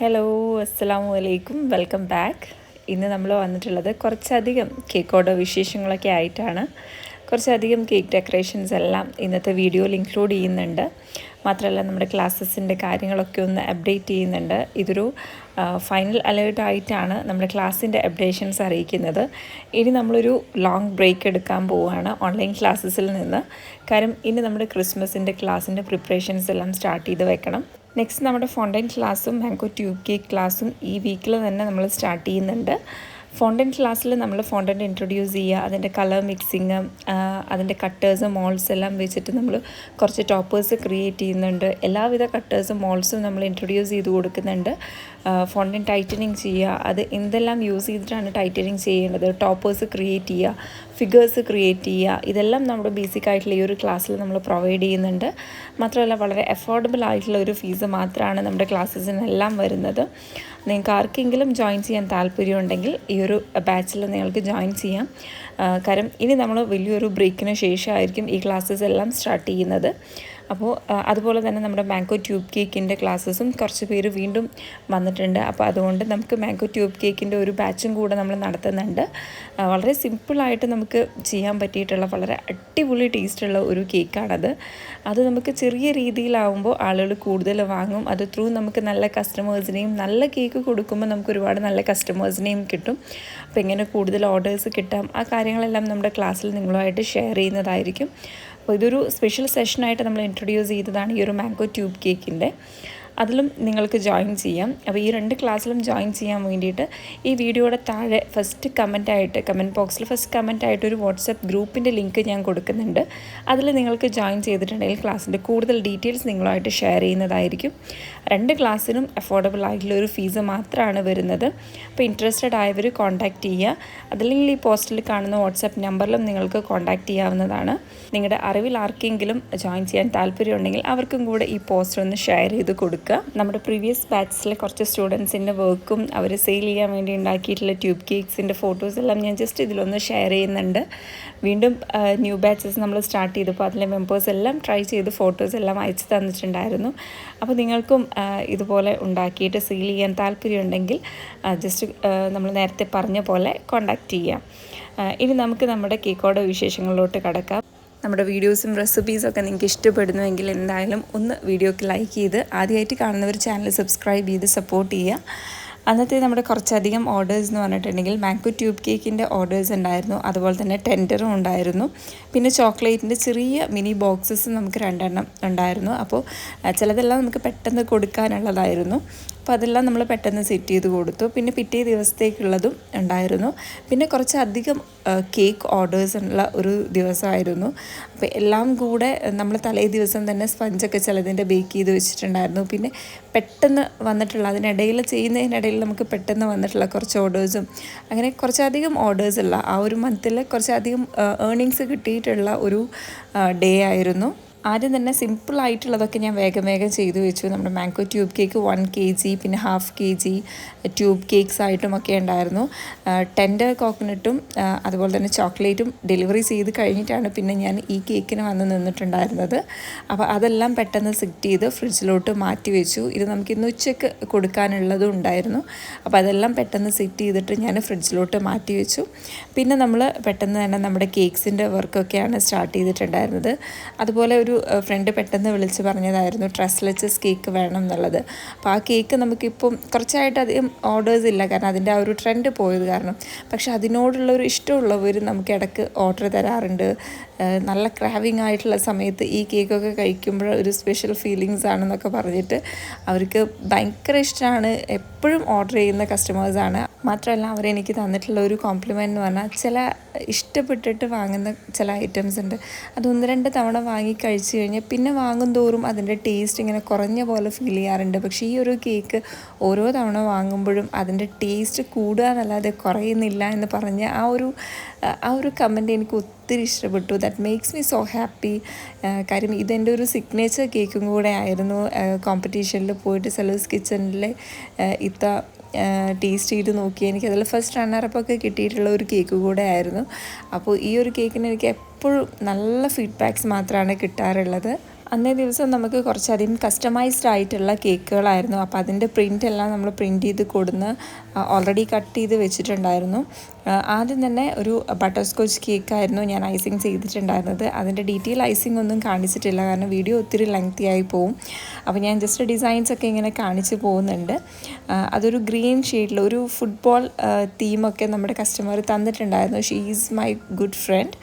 Hello അസ്സലാമു അലൈക്കും welcome back ഇന്ന് നമ്മൾ വന്നിട്ടുള്ളത് കുറച്ചധികം കേക്ക് ഓർഡർ വിശേഷങ്ങളൊക്കെ ആയിട്ടാണ്. കുറച്ചധികം കേക്ക് ഡെക്കറേഷൻസ് എല്ലാം ഇന്നത്തെ വീഡിയോയിൽ ഇൻക്ലൂഡ് ചെയ്യുന്നുണ്ട്. മാത്രമല്ല നമ്മുടെ ക്ലാസ്സസിന്റെ കാര്യങ്ങളൊക്കെ ഒന്ന് അപ്ഡേറ്റ് ചെയ്യുന്നുണ്ട്. ഇതൊരു ഫൈനൽ അലേർട്ട് ആയിട്ടാണ് നമ്മുടെ ക്ലാസ്സിന്റെ അപ്ഡേഷൻസ് അറിയിക്കുന്നത്. ഇനി നമ്മളൊരു ലോങ് ബ്രേക്ക് എടുക്കാൻ പോവുകയാണ് ഓൺലൈൻ ക്ലാസ്സസിൽ നിന്ന്. കാരണം ഇനി നമ്മുടെ ക്രിസ്മസിന്റെ ക്ലാസ്സിന്റെ പ്രിപ്പറേഷൻസ് എല്ലാം സ്റ്റാർട്ട് ചെയ്ത് വെക്കണം. നെക്സ്റ്റ് നമ്മുടെ ഫോണ്ടൻ ക്ലാസ്സും മാങ്കോ ട്യൂബ് കേക്ക് ക്ലാസ്സും ഈ വീക്കിൽ തന്നെ നമ്മൾ സ്റ്റാർട്ട് ചെയ്യുന്നുണ്ട്. ഫോണ്ടൻ ക്ലാസ്സിൽ നമ്മൾ ഫോണ്ടൻ ഇൻട്രൊഡ്യൂസ് ചെയ്യുക. അതിന്റെ കളർ മിക്സിങ് അതിന്റെ കട്ടേഴ്സ് മോൾസ് എല്ലാം വെച്ചിട്ട് നമ്മൾ കുറച്ച് ടോപ്പേഴ്സ് ക്രിയേറ്റ് ചെയ്യുന്നുണ്ട്. എല്ലാവിധ കട്ടേഴ്സും മോൾസും നമ്മൾ ഇൻട്രൊഡ്യൂസ് ചെയ്ത് കൊടുക്കുന്നുണ്ട്. ഫോണ്ടൻ ടൈറ്റനിങ് ചെയ്യുക. അത് എന്തെല്ലാം യൂസ് ചെയ്തിട്ടാണ് ടൈറ്റനിങ് ചെയ്യേണ്ടത്? ടോപ്പേഴ്സ് ക്രിയേറ്റ് ചെയ്യുക ഫിഗേഴ്സ് ക്രിയേറ്റ് ചെയ്യുക. ഇതെല്ലാം നമ്മുടെ ബേസിക് ആയിട്ടുള്ള ഈ ഒരു ക്ലാസ്സിൽ നമ്മൾ പ്രൊവൈഡ് ചെയ്യുന്നുണ്ട്. മാത്രമല്ല വളരെ അഫോർഡബിൾ ആയിട്ടുള്ള ഒരു ഫീസ് മാത്രമാണ് നമ്മുടെ ക്ലാസ്സസിനെല്ലാം വരുന്നത്. നിങ്ങൾക്ക് ആർക്കെങ്കിലും ജോയിൻ ചെയ്യാൻ താല്പര്യമുണ്ടെങ്കിൽ ഈ ഒരു ബാച്ചിൽ നിങ്ങൾക്ക് ജോയിൻ ചെയ്യാം. കാരണം ഇനി നമ്മൾ വലിയൊരു ബ്രേക്കിന് ശേഷമായിരിക്കും ഈ ക്ലാസ്സസ് എല്ലാം സ്റ്റാർട്ട് ചെയ്യുന്നത്. അപ്പോൾ അതുപോലെ തന്നെ നമ്മുടെ മാംഗോ ട്യൂബ് കേക്കിന്റെ ക്ലാസ്സസും കുറച്ച് പേര് വീണ്ടും വന്നിട്ടുണ്ട്. അപ്പോൾ അതുകൊണ്ട് നമുക്ക് മാംഗോ ട്യൂബ് കേക്കിന്റെ ഒരു ബാച്ചും കൂടെ നമ്മൾ നടത്തുന്നുണ്ട്. വളരെ സിമ്പിളായിട്ട് നമുക്ക് ചെയ്യാൻ പറ്റിയിട്ടുള്ള വളരെ അടിപൊളി ടേസ്റ്റുള്ള ഒരു കേക്കാണത് അത് നമുക്ക് ചെറിയ രീതിയിലാവുമ്പോൾ ആളുകൾ കൂടുതൽ വാങ്ങും. അത് ത്രൂ നമുക്ക് നല്ല കസ്റ്റമേഴ്സിനെയും നല്ല കേക്ക് കൊടുക്കുമ്പോൾ നമുക്ക് ഒരുപാട് നല്ല കസ്റ്റമേഴ്സിനെയും കിട്ടും. അപ്പോൾ എങ്ങനെ കൂടുതൽ ഓർഡേഴ്സ് കിട്ടാം. ആ കാര്യങ്ങളെല്ലാം നമ്മുടെ ക്ലാസ്സിൽ നിങ്ങളുമായിട്ട് ഷെയർ ചെയ്യുന്നതായിരിക്കും. അപ്പോൾ ഇതൊരു സ്പെഷ്യൽ സെഷനായിട്ട് നമ്മൾ ഇൻട്രൊഡ്യൂസ് ചെയ്തതാണ് ഈ ഒരു മാംഗോ ട്യൂബ് കേക്കിന്റെ അതിലും നിങ്ങൾക്ക് ജോയിൻ ചെയ്യാം. അപ്പോൾ ഈ രണ്ട് ക്ലാസ്സിലും ജോയിൻ ചെയ്യാൻ വേണ്ടിയിട്ട് ഈ വീഡിയോയുടെ താഴെ ഫസ്റ്റ് കമന്റായിട്ട് കമന്റ് ബോക്സിൽ ഫസ്റ്റ് കമന്റായിട്ട് ഒരു വാട്സപ്പ് ഗ്രൂപ്പിന്റെ ലിങ്ക് ഞാൻ കൊടുക്കുന്നുണ്ട്. അതിൽ നിങ്ങൾക്ക് ജോയിൻ ചെയ്തിട്ടുണ്ടെങ്കിൽ ക്ലാസ്സിന്റെ കൂടുതൽ ഡീറ്റെയിൽസ് നിങ്ങളുമായിട്ട് ഷെയർ ചെയ്യുന്നതായിരിക്കും. രണ്ട് ക്ലാസ്സിനും അഫോർഡബിൾ ആയിട്ടുള്ള ഒരു ഫീസ് മാത്രമാണ് വരുന്നത്. അപ്പോൾ ഇൻട്രസ്റ്റഡ് ആയവർ കോൺടാക്റ്റ് ചെയ്യുക. അതല്ലെങ്കിൽ ഈ പോസ്റ്റിൽ കാണുന്ന വാട്സപ്പ് നമ്പറിലും നിങ്ങൾക്ക് കോൺടാക്റ്റ് ചെയ്യാവുന്നതാണ്. നിങ്ങളുടെ അറിവിൽ ആർക്കെങ്കിലും ജോയിൻ ചെയ്യാൻ താല്പര്യമുണ്ടെങ്കിൽ അവർക്കും കൂടെ ഈ പോസ്റ്റ് ഒന്ന് ഷെയർ ചെയ്ത് കൊടുക്കുക. നമ്മുടെ പ്രീവിയസ് ബാച്ചിലെ കുറച്ച് സ്റ്റുഡൻസിന്റെ വർക്കും അവർ സെയിൽ ചെയ്യാൻ വേണ്ടി ഉണ്ടാക്കിയിട്ടുള്ള ട്യൂബ് കേക്ക്സിന്റെ ഫോട്ടോസ് എല്ലാം ഞാൻ ജസ്റ്റ് ഇതിലൊന്ന് ഷെയർ ചെയ്യുന്നുണ്ട്. വീണ്ടും ന്യൂ ബാച്ചസ് നമ്മൾ സ്റ്റാർട്ട് ചെയ്തപ്പോൾ അതിലെ മെമ്പേഴ്സ് എല്ലാം ട്രൈ ചെയ്ത് ഫോട്ടോസ് എല്ലാം അയച്ചു തന്നിട്ടുണ്ടായിരുന്നു. അപ്പോൾ നിങ്ങൾക്കും ഇതുപോലെ ഉണ്ടാക്കിയിട്ട് സെയിൽ ചെയ്യാൻ താല്പര്യമുണ്ടെങ്കിൽ ജസ്റ്റ് നമ്മൾ നേരത്തെ പറഞ്ഞ പോലെ കോണ്ടാക്റ്റ് ചെയ്യാം. ഇനി നമുക്ക് നമ്മുടെ കേക്കോടെ വിശേഷങ്ങളിലോട്ട് കടക്കാം. നമ്മുടെ വീഡിയോസും റെസിപ്പീസും ഒക്കെ നിങ്ങൾക്ക് ഇഷ്ടപ്പെടുന്നുവെങ്കിൽ എന്തായാലും ഒന്ന് വീഡിയോക്ക് ലൈക്ക് ചെയ്ത് ആദ്യമായിട്ട് കാണുന്നവർ ചാനൽ സബ്സ്ക്രൈബ് ചെയ്ത് സപ്പോർട്ട് ചെയ്യുക. അന്നത്തെ നമ്മുടെ കുറച്ചധികം ഓർഡേഴ്സ് എന്ന് പറഞ്ഞിട്ടുണ്ടെങ്കിൽ മാംഗോ ട്യൂബ് കേക്കിന്റെ ഓർഡേഴ്സ് ഉണ്ടായിരുന്നു. അതുപോലെ തന്നെ ടെൻഡറും ഉണ്ടായിരുന്നു. പിന്നെ ചോക്ലേറ്റിന്റെ ചെറിയ മിനി ബോക്സസ് നമുക്ക് രണ്ടെണ്ണം ഉണ്ടായിരുന്നു. അപ്പോൾ ചിലതെല്ലാം നമുക്ക് പെട്ടെന്ന് കൊടുക്കാനുള്ളതായിരുന്നു. അപ്പോൾ അതെല്ലാം നമ്മൾ പെട്ടെന്ന് സെറ്റ് ചെയ്ത് കൊടുത്തു. പിന്നെ പിറ്റേ ദിവസത്തേക്കുള്ളതും ഉണ്ടായിരുന്നു. പിന്നെ കുറച്ചധികം കേക്ക് ഓർഡേഴ്സ് ഉള്ള ഒരു ദിവസമായിരുന്നു. അപ്പോൾ എല്ലാം കൂടെ നമ്മൾ തലേ ദിവസം തന്നെ സ്പഞ്ചൊക്കെ ചിലതിന്റെ ബേക്ക് ചെയ്ത് വെച്ചിട്ടുണ്ടായിരുന്നു. പിന്നെ പെട്ടെന്ന് വന്നിട്ടുള്ള അതിനിടയിൽ ചെയ്യുന്നതിനിടയിൽ നമുക്ക് പെട്ടെന്ന് വന്നിട്ടുള്ള കുറച്ച് ഓർഡേഴ്സും അങ്ങനെ കുറച്ചധികം ഓർഡേഴ്സ് ഉള്ള ആ ഒരു മന്തിൽ കുറച്ചധികം ഏർണിങ്സ് കിട്ടിയിട്ടുള്ള ഒരു ഡേ ആയിരുന്നു. ആദ്യം തന്നെ സിമ്പിളായിട്ടുള്ളതൊക്കെ ഞാൻ വേഗം വേഗം ചെയ്തു വെച്ചു. നമ്മുടെ mango tube cake one K G പിന്നെ half K G tube cakes ആയിട്ടും ഒക്കെ ഉണ്ടായിരുന്നു. ടെൻഡർ കോക്കനട്ടും അതുപോലെ തന്നെ ചോക്ലേറ്റും ഡെലിവറി ചെയ്ത് കഴിഞ്ഞിട്ടാണ് പിന്നെ ഞാൻ ഈ കേക്കിന് വന്ന് നിന്നിട്ടുണ്ടായിരുന്നത്. അപ്പോൾ അതെല്ലാം പെട്ടെന്ന് സെറ്റ് ചെയ്ത് ഫ്രിഡ്ജിലോട്ട് മാറ്റി വെച്ചു. ഇത് നമുക്ക് ഇന്ന് ഉച്ചയ്ക്ക് കൊടുക്കാനുള്ളതും ഉണ്ടായിരുന്നു. അപ്പോൾ അതെല്ലാം പെട്ടെന്ന് സെറ്റ് ചെയ്തിട്ട് ഞാൻ ഫ്രിഡ്ജിലോട്ട് മാറ്റി വെച്ചു. പിന്നെ നമ്മൾ പെട്ടെന്ന് തന്നെ നമ്മുടെ കേക്ക്സിന്റെ വർക്കൊക്കെയാണ് സ്റ്റാർട്ട് ചെയ്തിട്ടുണ്ടായിരുന്നത്. അതുപോലെ ഒരു ഫ്രണ്ട് പെട്ടെന്ന് വിളിച്ച് പറഞ്ഞതായിരുന്നു ട്രസ്ലെച്ചസ് കേക്ക് വേണം എന്നുള്ളത്. അപ്പോൾ ആ കേക്ക് നമുക്കിപ്പം കുറച്ചായിട്ട് അധികം ഓർഡേഴ്സ് ഇല്ല. കാരണം അതിന്റെ ആ ഒരു ട്രെൻഡ് പോയത് കാരണം. പക്ഷേ അതിനോടുള്ള ഒരു ഇഷ്ടമുള്ളവർ നമുക്ക് ഇടയ്ക്ക് ഓർഡർ തരാറുണ്ട്. നല്ല ക്രാവിങ് ആയിട്ടുള്ള സമയത്ത് ഈ കേക്കൊക്കെ കഴിക്കുമ്പോൾ ഒരു സ്പെഷ്യൽ ഫീലിങ്സ് ആണെന്നൊക്കെ പറഞ്ഞിട്ട് അവർക്ക് ഭയങ്കര ഇഷ്ടമാണ് എപ്പോഴും ഓർഡർ ചെയ്യുന്ന കസ്റ്റമേഴ്സാണ് മാത്രമല്ല അവരെനിക്ക് തന്നിട്ടുള്ള ഒരു കോംപ്ലിമെന്റ് എന്ന് പറഞ്ഞാൽ ചില ഇഷ്ടപ്പെട്ടിട്ട് വാങ്ങുന്ന ചില ഐറ്റംസ് ഉണ്ട്. അത് ഒന്ന് രണ്ട് തവണ വാങ്ങി കഴിച്ചു കഴിഞ്ഞാൽ പിന്നെ വാങ്ങും തോറും അതിന്റെ ടേസ്റ്റ് ഇങ്ങനെ കുറഞ്ഞ പോലെ ഫീൽ ചെയ്യാറുണ്ട്. പക്ഷേ ഈ ഒരു കേക്ക് ഓരോ തവണ വാങ്ങുമ്പോഴും അതിന്റെ ടേസ്റ്റ് കൂടുക എന്നല്ലാതെ കുറയുന്നില്ല എന്ന് പറഞ്ഞ ആ ഒരു ആ ഒരു കമന്റ് എനിക്ക് ഒത്തിരി ഇഷ്ടപ്പെട്ടു. That makes me so happy കാര്യം ഇതെന്റെ ഒരു സിഗ്നേച്ചർ കേക്കും കൂടെ ആയിരുന്നു. കോമ്പറ്റീഷനിൽ പോയിട്ട് സെലൂസ് കിച്ചണിലെ ഇത്ത ടേസ്റ്റ് ചെയ്ത് നോക്കി. എനിക്ക് അതിൽ ഫസ്റ്റ് റണ്ണറപ്പൊക്കെ കിട്ടിയിട്ടുള്ള ഒരു കേക്ക് കൂടെ ആയിരുന്നു. അപ്പോൾ ഈ ഒരു കേക്കിന് എനിക്ക് എപ്പോഴും നല്ല ഫീഡ്ബാക്ക്സ് മാത്രമാണ് കിട്ടാറുള്ളത്. അന്നേ ദിവസം നമുക്ക് കുറച്ചധികം കസ്റ്റമൈസ്ഡ് ആയിട്ടുള്ള കേക്കുകളായിരുന്നു. അപ്പോൾ അതിന്റെ പ്രിന്റ് എല്ലാം നമ്മൾ പ്രിന്റ് ചെയ്ത് കൊടുന്ന് ഓൾറെഡി കട്ട് ചെയ്ത് വെച്ചിട്ടുണ്ടായിരുന്നു. ആദ്യം തന്നെ ഒരു ബട്ടർ സ്കോച്ച് കേക്കായിരുന്നു ഞാൻ ഐസിങ് ചെയ്തിട്ടുണ്ടായിരുന്നത്. അതിന്റെ ഡീറ്റെയിൽ ഐസിങ് ഒന്നും കാണിച്ചിട്ടില്ല. കാരണം വീഡിയോ ഒത്തിരി ലെങ്തി ആയി പോവും. അപ്പോൾ ഞാൻ ജസ്റ്റ് ഡിസൈൻസ് ഒക്കെ ഇങ്ങനെ കാണിച്ച് പോകുന്നുണ്ട്. അതൊരു ഗ്രീൻ ഷെയ്ഡിൽ ഒരു ഫുട്ബോൾ തീമൊക്കെ നമ്മുടെ കസ്റ്റമർ തന്നിട്ടുണ്ടായിരുന്നു. She is my good friend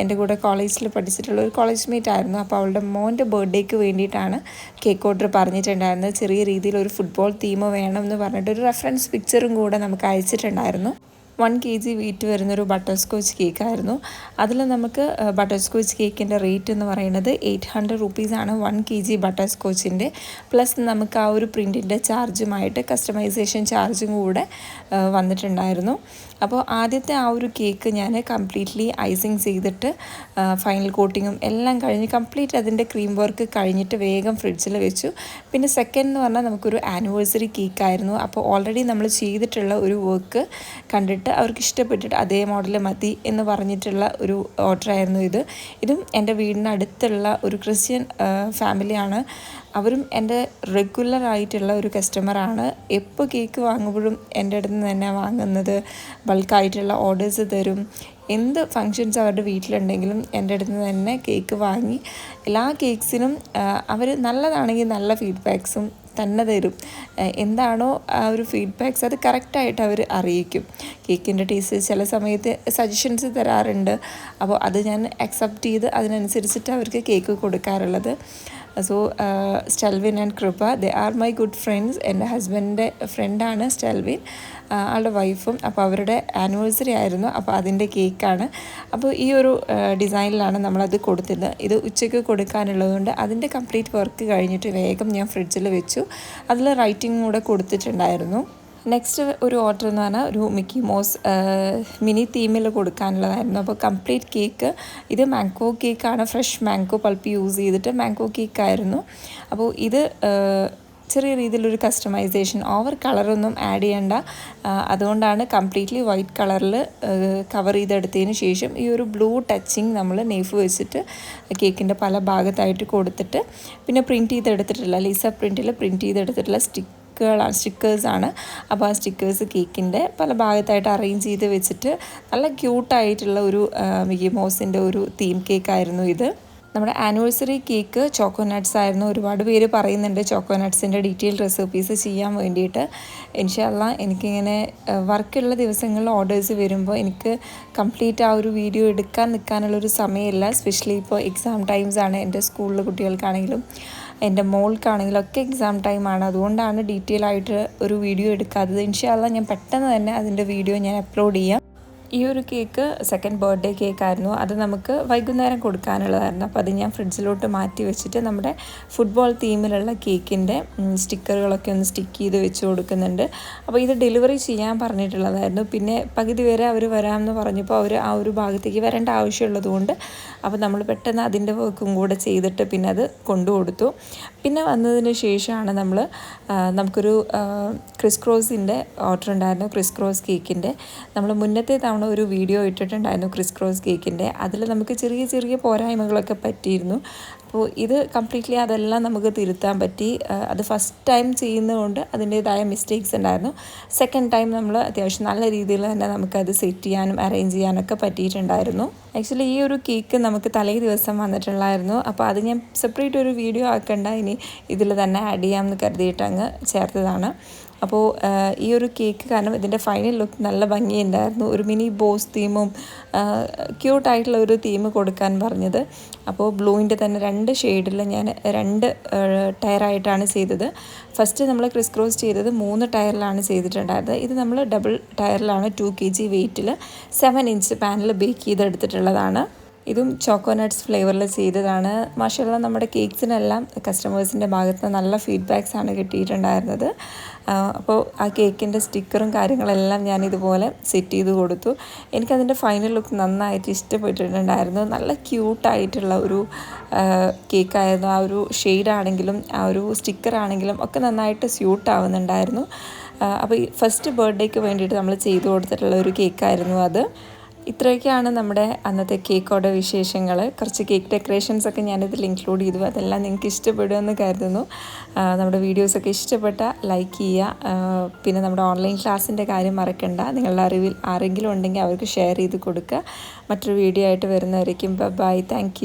എന്റെ കൂടെ കോളേജിൽ പഠിച്ചിട്ടുള്ള ഒരു കോളേജ് മീറ്റ് ആയിരുന്നു. അപ്പോൾ അവളുടെ മോന്റെ ബർത്ത്ഡേക്ക് വേണ്ടിയിട്ടാണ് കേക്ക് ഓർഡർ പറഞ്ഞിട്ടുണ്ടായിരുന്നത്. ചെറിയ രീതിയിൽ ഒരു ഫുട്ബോൾ തീം വേണം എന്ന് പറഞ്ഞിട്ട് ഒരു റെഫറൻസ് പിക്ചറും കൂടെ നമുക്ക് അയച്ചിട്ടുണ്ടായിരുന്നു. വൺ കെ ജി വെയിറ്റ് വരുന്നൊരു ബട്ടർ സ്കോച്ച് കേക്കായിരുന്നു അതിൽ നമുക്ക് ബട്ടർ സ്കോച്ച് കേക്കിന്റെ റേറ്റ് എന്ന് പറയുന്നത് എയ്റ്റ് ഹൺഡ്രഡ് റുപ്പീസാണ് വൺ കെ ജി ബട്ടർ സ്കോച്ചിന്റെ പ്ലസ് നമുക്ക് ആ ഒരു പ്രിന്റിന്റെ ചാർജുമായിട്ട് കസ്റ്റമൈസേഷൻ ചാർജും കൂടെ വന്നിട്ടുണ്ടായിരുന്നു. അപ്പോൾ ആദ്യത്തെ ആ ഒരു കേക്ക് ഞാൻ കംപ്ലീറ്റ്ലി ഐസിങ് ചെയ്തിട്ട് ഫൈനൽ കോട്ടിങ്ങും എല്ലാം കഴിഞ്ഞ് കംപ്ലീറ്റ് അതിന്റെ ക്രീം വർക്ക് കഴിഞ്ഞിട്ട് വേഗം ഫ്രിഡ്ജിൽ വെച്ചു. പിന്നെ സെക്കൻഡ് എന്ന് പറഞ്ഞാൽ നമുക്കൊരു ആനിവേഴ്സറി കേക്ക് ആയിരുന്നു അപ്പോൾ ഓൾറെഡി നമ്മൾ ചെയ്തിട്ടുള്ള ഒരു വർക്ക് കണ്ടിട്ട് അവർക്ക് ഇഷ്ടപ്പെട്ടിട്ട് അതേ മോഡൽ മതി എന്ന് പറഞ്ഞിട്ടുള്ള ഒരു ഓർഡറായിരുന്നു ഇത്. ഇതും എന്റെ വീടിനടുത്തുള്ള ഒരു ക്രിസ്ത്യൻ ഫാമിലിയാണ്. അവരും എന്റെ റെഗുലർ ആയിട്ടുള്ള ഒരു കസ്റ്റമറാണ് എപ്പോൾ കേക്ക് വാങ്ങുമ്പോഴും എന്റെ അടുത്ത് നിന്ന് തന്നെ വാങ്ങുന്നത്. ബൾക്കായിട്ടുള്ള ഓർഡേഴ്സ് തരും. എന്ത് ഫങ്ഷൻസ് അവരുടെ വീട്ടിലുണ്ടെങ്കിലും എന്റെ അടുത്ത് നിന്ന് തന്നെ കേക്ക് വാങ്ങി. എല്ലാ കേക്ക്സിനും അവർ നല്ലതാണെങ്കിൽ നല്ല ഫീഡ്ബാക്സും തന്നെ തരും. എന്താണോ ആ ഒരു ഫീഡ്ബാക്സ് അത് കറക്റ്റായിട്ട് അവർ അറിയിക്കും. കേക്കിന്റെ ടേസ്റ്റ് ചില സമയത്ത് സജഷൻസ് തരാറുണ്ട്. അപ്പോൾ അത് ഞാൻ അക്സെപ്റ്റ് ചെയ്ത് അതിനനുസരിച്ചിട്ട് അവർക്ക് കേക്ക് കൊടുക്കാറുള്ളത്. So Stelvin and Kripa they are my good friends എന്റെ ഹസ്ബൻഡിന്റെ ഫ്രണ്ടാണ് സ്റ്റെൽവിൻ ആളുടെ വൈഫും അപ്പോൾ അവരുടെ ആനിവേഴ്സറി ആയിരുന്നു. അപ്പോൾ അതിന്റെ കേക്കാണ് അപ്പോൾ ഈ ഒരു ഡിസൈനിലാണ് നമ്മളത് കൊടുത്തത് ഇത് ഉച്ചയ്ക്ക് കൊടുക്കാനുള്ളതുകൊണ്ട് അതിന്റെ കംപ്ലീറ്റ് വർക്ക് കഴിഞ്ഞിട്ട് വേഗം ഞാൻ ഫ്രിഡ്ജിൽ വെച്ചു. അതിൽ റൈറ്റിംഗ് കൂടെ കൊടുത്തിട്ടുണ്ടായിരുന്നു. നെക്സ്റ്റ് ഒരു ഓർഡർ എന്ന് പറഞ്ഞാൽ ഒരു മിക്കി മോസ് മിനി തീമിൽ കൊടുക്കാനുള്ളതായിരുന്നു. അപ്പോൾ കംപ്ലീറ്റ് കേക്ക് ഇത് മാംഗോ കേക്കാണ് ഫ്രഷ് മാംഗോ പൾപ്പ് യൂസ് ചെയ്തിട്ട് മാംഗോ കേക്കായിരുന്നു അപ്പോൾ ഇത് ചെറിയ രീതിയിലൊരു കസ്റ്റമൈസേഷൻ ഓവർ കളറൊന്നും ആഡ് ചെയ്യണ്ട. അതുകൊണ്ടാണ് കംപ്ലീറ്റ്ലി വൈറ്റ് കളറിൽ കവർ ചെയ്തെടുത്തതിന് ശേഷം ഈ ഒരു ബ്ലൂ ടച്ചിങ് നമ്മൾ നെയ്ഫ് വെച്ചിട്ട് കേക്കിന്റെ പല ഭാഗത്തായിട്ട് കൊടുത്തിട്ട് പിന്നെ പ്രിന്റ് ചെയ്തെടുത്തിട്ടില്ല. ലീസ പ്രിന്റിൽ പ്രിന്റ് ചെയ്തെടുത്തിട്ടുള്ള സ്റ്റിക്ക് സ്റ്റിക്കുകളാണ് സ്റ്റിക്കേഴ്സാണ്. അപ്പോൾ ആ സ്റ്റിക്കേഴ്സ് കേക്കിന്റെ പല ഭാഗത്തായിട്ട് അറേഞ്ച് ചെയ്ത് വെച്ചിട്ട് നല്ല ക്യൂട്ടായിട്ടുള്ള ഒരു മിക്കി മോസിന്റെ ഒരു തീം കേക്കായിരുന്നു ഇത്. നമ്മുടെ ആനിവേഴ്സറി കേക്ക് ചോക്കോനട്ട്സ് ആയിരുന്നു. ഒരുപാട് പേര് പറയുന്നുണ്ട് ചോക്കോനട്ട്സിന്റെ ഡീറ്റെയിൽ റെസിപ്പീസ് ചെയ്യാൻ വേണ്ടിയിട്ട്. ഇൻഷല്ല എനിക്കിങ്ങനെ വർക്കുള്ള ദിവസങ്ങളിൽ ഓർഡേഴ്സ് വരുമ്പോൾ എനിക്ക് കംപ്ലീറ്റ് ആ ഒരു വീഡിയോ എടുക്കാൻ നിൽക്കാനുള്ളൊരു സമയമില്ല. സ്പെഷ്യലി ഇപ്പോൾ എക്സാം ടൈംസ് ആണ് എന്റെ സ്കൂളിലെ കുട്ടികൾക്കാണെങ്കിലും. എന്റെ മോൾക്കാണെങ്കിലും ഒക്കെ എക്സാം ടൈമാണ് അതുകൊണ്ടാണ് ഡീറ്റെയിൽ ആയിട്ട് ഒരു വീഡിയോ എടുക്കാത്തത്. ഇൻഷാല്ല ഞാൻ പെട്ടെന്ന് തന്നെ അതിന്റെ വീഡിയോ ഞാൻ അപ്ലോഡ് ചെയ്യാം. ഈ ഒരു കേക്ക് സെക്കൻഡ് ബർത്ത്ഡേ കേക്കായിരുന്നു അത് നമുക്ക് വൈകുന്നേരം കൊടുക്കാനുള്ളതായിരുന്നു. അപ്പോൾ അത് ഞാൻ ഫ്രിഡ്ജിലോട്ട് മാറ്റി വെച്ചിട്ട് നമ്മുടെ ഫുട്ബോൾ തീമിലുള്ള കേക്കിന്റെ സ്റ്റിക്കറുകളൊക്കെ ഒന്ന് സ്റ്റിക്ക് ചെയ്ത് വെച്ച് കൊടുക്കുന്നുണ്ട്. അപ്പോൾ ഇത് ഡെലിവറി ചെയ്യാൻ പറഞ്ഞിട്ടുള്ളതായിരുന്നു. പിന്നെ പകുതി വരെ അവർ വരാമെന്ന് പറഞ്ഞപ്പോൾ അവർ ആ ഒരു ഭാഗത്തേക്ക് വരേണ്ട ആവശ്യമുള്ളതുകൊണ്ട് അപ്പോൾ നമ്മൾ പെട്ടെന്ന് അതിന്റെ വർക്കും കൂടെ ചെയ്തിട്ട് പിന്നെ അത് കൊണ്ടു കൊണ്ടുകൊടുത്തു. പിന്നെ വന്നതിന് ശേഷമാണ് നമ്മൾ നമുക്കൊരു ക്രിസ് ക്രോസിന്റെ ഓർഡർ ഉണ്ടായിരുന്നു ക്രിസ് ക്രോസ് കേക്കിന്റെ നമ്മൾ മുന്നത്തെ തവണ ഒരു വീഡിയോ ഇട്ടിട്ടുണ്ടായിരുന്നു ക്രിസ് ക്രോസ് കേക്കിന്റെ അതിൽ നമുക്ക് ചെറിയ ചെറിയ പോരായ്മകളൊക്കെ പറ്റിയിരുന്നു. അപ്പോൾ ഇത് കംപ്ലീറ്റ്ലി അതെല്ലാം നമുക്ക് തിരുത്താൻ പറ്റി. അത് ഫസ്റ്റ് ടൈം ചെയ്യുന്നതുകൊണ്ട് അതിന്റേതായ മിസ്റ്റേക്സ് ഉണ്ടായിരുന്നു. സെക്കൻഡ് ടൈം നമ്മൾ അത്യാവശ്യം നല്ല രീതിയിൽ തന്നെ നമുക്കത് സെറ്റ് ചെയ്യാനും അറേഞ്ച് ചെയ്യാനൊക്കെ പറ്റിയിട്ടുണ്ടായിരുന്നു. ആക്ച്വലി ഈ ഒരു കേക്ക് നമുക്ക് തലേ ദിവസം വന്നിട്ടുള്ളായിരുന്നു. അപ്പോൾ അത് ഞാൻ സെപ്പറേറ്റ് ഒരു വീഡിയോ ആക്കണ്ട. ഇനി ഇതിൽ തന്നെ ആഡ് ചെയ്യാമെന്ന് കരുതിയിട്ട് അങ്ങ് ചേർത്തതാണ്. അപ്പോൾ ഈ ഒരു കേക്ക് കാരണം ഇതിന്റെ ഫൈനൽ ലുക്ക് നല്ല ഭംഗിയുണ്ടായിരുന്നു. ഒരു മിനി ബോസ് തീമും ക്യൂട്ടായിട്ടുള്ള ഒരു തീം കൊടുക്കാൻ പറഞ്ഞത്. അപ്പോൾ ബ്ലൂവിന്റെ തന്നെ രണ്ട് ഷെയ്ഡിൽ ഞാൻ രണ്ട് ടയറായിട്ടാണ് ചെയ്തത്. ഫസ്റ്റ് നമ്മൾ ക്രിസ് ക്രോസ് ചെയ്തത് മൂന്ന് ടയറിലാണ് ചെയ്തിട്ടുണ്ടായിരുന്നത്. ഇത് നമ്മൾ ഡബിൾ ടയറിലാണ് ടു കെ ജി വെയിറ്റിൽ സെവൻ ഇഞ്ച് പാനിൽ ബേക്ക് ചെയ്തെടുത്തിട്ടുള്ളതാണ്. ഇതും ചോക്കോനട്ട്സ് ഫ്ലേവറിൽ ചെയ്തതാണ്. മാഷല്ല നമ്മുടെ കേക്ക്സിനെല്ലാം കസ്റ്റമേഴ്സിന്റെ ഭാഗത്ത് നിന്ന് നല്ല ഫീഡ്ബാക്സ് ആണ് കിട്ടിയിട്ടുണ്ടായിരുന്നത്. അപ്പോൾ ആ കേക്കിന്റെ സ്റ്റിക്കറും കാര്യങ്ങളെല്ലാം ഞാൻ ഇതുപോലെ സെറ്റ് ചെയ്ത് കൊടുത്തു. എനിക്കതിന്റെ ഫൈനൽ ലുക്ക് നന്നായിട്ട് ഇഷ്ടപ്പെട്ടിട്ടുണ്ടായിരുന്നു. നല്ല ക്യൂട്ടായിട്ടുള്ള ഒരു കേക്കായിരുന്നു ആ ഒരു ഷെയ്ഡാണെങ്കിലും ആ ഒരു സ്റ്റിക്കറാണെങ്കിലും ഒക്കെ നന്നായിട്ട് സ്യൂട്ട് ആവുന്നുണ്ടായിരുന്നു അപ്പോൾ ഈ ഫസ്റ്റ് ബർത്ത്ഡേക്ക് വേണ്ടിയിട്ട് നമ്മൾ ചെയ്തു കൊടുത്തിട്ടുള്ള ഒരു കേക്കായിരുന്നു അത്. ഇത്രയൊക്കെയാണ് നമ്മുടെ അന്നത്തെ കേക്ക് ഓർഡർ വിശേഷങ്ങൾ കുറച്ച് കേക്ക് ഡെക്കറേഷൻസ് ഒക്കെ ഞാനിതിൽ ഇൻക്ലൂഡ് ചെയ്തു. അതെല്ലാം നിങ്ങൾക്ക് ഇഷ്ടപ്പെടുമെന്ന് കരുതുന്നു. നമ്മുടെ വീഡിയോസൊക്കെ ഇഷ്ടപ്പെട്ട ലൈക്ക് ചെയ്യുക. പിന്നെ നമ്മുടെ ഓൺലൈൻ ക്ലാസ്സിന്റെ കാര്യം മറക്കണ്ട. നിങ്ങളുടെ അറിവിൽ ആരെങ്കിലും ഉണ്ടെങ്കിൽ അവർക്ക് ഷെയർ ചെയ്ത് കൊടുക്കുക. മറ്റൊരു വീഡിയോ ആയിട്ട് വരുന്നവരേക്കും ബൈ താങ്ക്